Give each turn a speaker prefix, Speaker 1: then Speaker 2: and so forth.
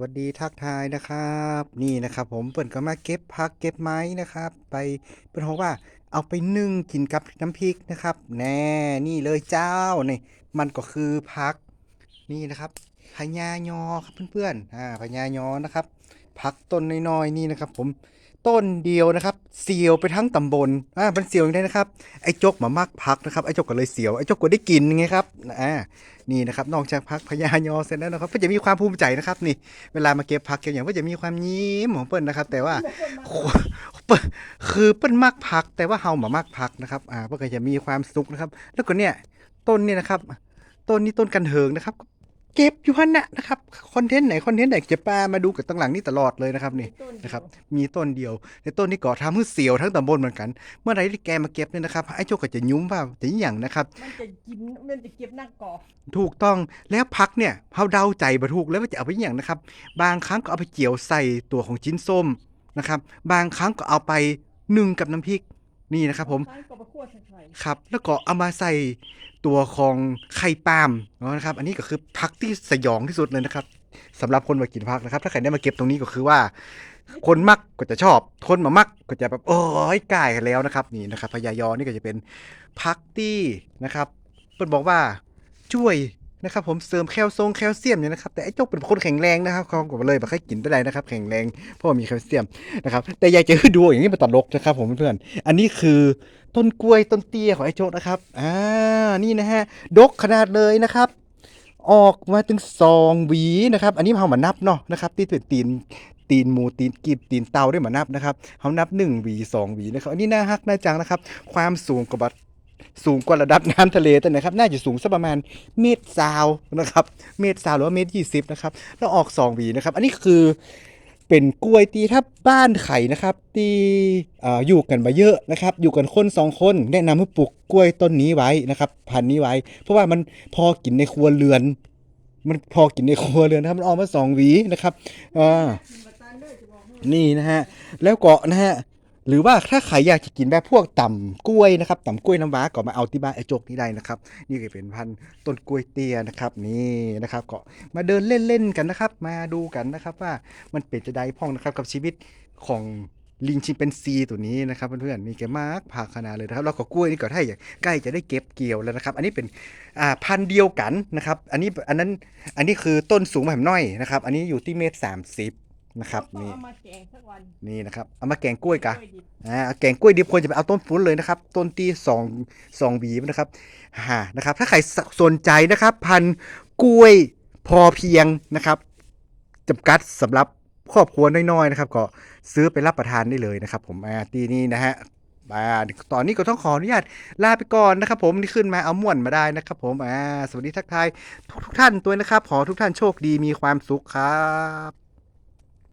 Speaker 1: วัสดีทักทายนะครับ นี่นะครับ ผมเปิดก็มาเก็บผักเก็บไม้นะครับ ไปเปิ่นบอกว่าเอาไปนึ่งกินกับน้ำพริกนะครับ แน่นี่เลยเจ้านี่มันก็คือผักนี่นะครับพญายอครับเพื่อนๆอ่าพญายอนะครับ ผักต้นน้อยๆนี่นะครับ ผมต้นเดียวนะครับเสียวไปทั้งตำบลอ่ามันเสียวอย่างไรนะครับไอ้จกมามักผักนะครับไอ้จกก็เลยเสียวไอ้จกก็ได้กินไงครับอ่านี่นะครับนอกจากผักพญายอเสร็จแล้วนะครับก็จะมีความภูมิใจนะครับนี่ เวลามาเก็บผักเก็บอย่างก็จะมีความยิ้มของเปิ้ลนะครับ แต่ว่าเปิ้ลคือเปิ้ลมักผัก แต่ว่าเฮาหมามักผักนะครับอ่าเปิ้ลก็จะมีความสุขนะครับ แล้วก็เนี่ยต้นเนี่ยนะครับต้นนี้ต้นกันเถิงนะครับ เก็บอยู่หันน่ะนะครับคอนเทนต์ไหนคอนเทนต์ไหนจะปามาดูกับตั้งหลังนี่ตลอดเลยนะครับนี่นะครับมีต้นเดียวในต้นนี้ก็ทำให้เสียวทั้งตำบลเหมือนกัน เมื่อไหรที่แกมาเก็บเนี่ยนะครับไอ้โจกก็จะยุ้มว่าจะอหย่างนะครับ
Speaker 2: มันจะกินมันจะเก็บนักก่อ
Speaker 1: ถูกต้องแล้วพักเนี่ยเฮาเดาใจบ่ถูกแล้วว่าจะเอาไปอหย่างนะครับ บางครั้งก็เอาไปเกี่ยวใส่ตัวของจิ้นส้มนะครับบางครั้งก็เอาไปนึ่งกับน้ำพริก นี่นะครับผม
Speaker 2: ครั้งก็ไปคั่วใส่ไข่
Speaker 1: ครับ แล้วก็เอามาใส่ตัวของไข่ปาล์มนะครับ อันนี้ก็คือพักที่สยองที่สุดเลยนะครับสำหรับคนมากินพักนะครับ ถ้าใครได้มาเก็บตรงนี้ก็คือว่า คนมักก็จะชอบ คนมามักก็จะแบบโอ้ยกายกันแล้วนะครับ นี่นะครับพญายอนี่ก็จะเป็นพักที่นะครับเปิดบอกว่าช่วย นะครับผมเสริมแคลซงแคลเซียมเนี่ยนะครับแต่ไอ้เจ้าเป็นคนแข็งแรงนะครับเขาก็เลยแบบให้กินได้นะครับแข็งแรงเพราะว่ามีแคลเซียมนะครับแต่อยากจะดูอย่างนี้มันตลกนะครับผมเพื่อนๆอันนี้คือต้นกล้วยต้นเตี้ยของไอ้โจ๊กนะครับอ่านี่นะฮะดกขนาดเลยนะครับ ออกมาถึงสองหวีนะครับ อันนี้เรามานับเนาะนะครับที่เป็นตีนตีนหมูตีนกีบตีนเตาได้มานับนะครับเขานับหนึ่งหวีสองหวีนะครับอันนี้น่าฮักน่าจังนะครับ ความสูงกว่าบัด สูงกว่าระดับน้ำทะเลแต่นะครับน่าจะสูงสักประมาณเมตรซาวนะครับเมตรซาวหรือว่าเมตรยี่สิบนะครับแล้วออกสองหวีนะครับ อันนี้คือเป็นกล้วยตีถ้าบ้านไข่นะครับที่เอ่อยู่กันมาเยอะนะครับ อยู่กันคนสองคนแนะนำให้ปลูกกล้วยต้นนี้ไว้นะครับ พันนี้ไว้ เพราะว่ามันพอกินในครัวเรือน มันพอกินในครัวเรือนนะครับมันออกมาสองหวีนะครับอ่า
Speaker 2: นี่นะ
Speaker 1: ฮะแล้วเก็นะฮะ หรือว่าถ้าใครอยากจะกินแบบพวกต่ำกล้วยนะครับต่ำกล้วยน้ำว้าก็มาเอาที่บ้านไอ้โจกนี่ได้นะครับ นี่ก็เป็นพันธุ์ต้นกล้วยเตี้ยนะครับนี่นะครับก็มาเดินเล่นๆกันนะครับ มาดูกันนะครับว่ามันเป็นจะได้พ่องนะครับกับชีวิตของลิงชิมเป็นซีตัวนี้นะครับเพื่อนๆนี่แกมากผ่าขนาดเลยนะครับแล้วก็กล้วยนี่ก็ถ้าอยากใกล้จะได้เก็บเกี่ยวแล้วนะครับ อันนี้เป็นอ่าพันธุ์เดียวกันนะครับ อันนี้อันนั้นอันนี้คือต้นสูงแบบน้อยนะครับ อันนี้อยู่ที่เมตรสามสิบ นะครับ
Speaker 2: ต้อง
Speaker 1: นี่
Speaker 2: เอามาแกงสักวัน
Speaker 1: นี่นะครับเอามาแกงกล้วยกะ
Speaker 2: กล้ดิบ
Speaker 1: อ่าแกงกล้วยดิบควรจะไปเอาต้นฟุ้นเลยนะครับ ต้นตีสองสองบีนะครับฮะนะครับ ถ้าใครสสนใจนะครับ พันธุ์กล้วยพอเพียงนะครับจำกัดสำหรับครอบครัวน้อยๆนะครับ ก็ซื้อไปรับประทานได้เลยนะครับ ผมอ่าตีนี้นะฮะอ่าตอนนี้ก็ต้องขออนุญาตลาไปก่อนนะครับ ผมที่ขึ้นมาเอาม่วนมาได้นะครับ ผมอ่าสวัสดีทักทายทุกๆท่านตัวนะครับ ขอทุกท่านโชคดีมีความสุขครับ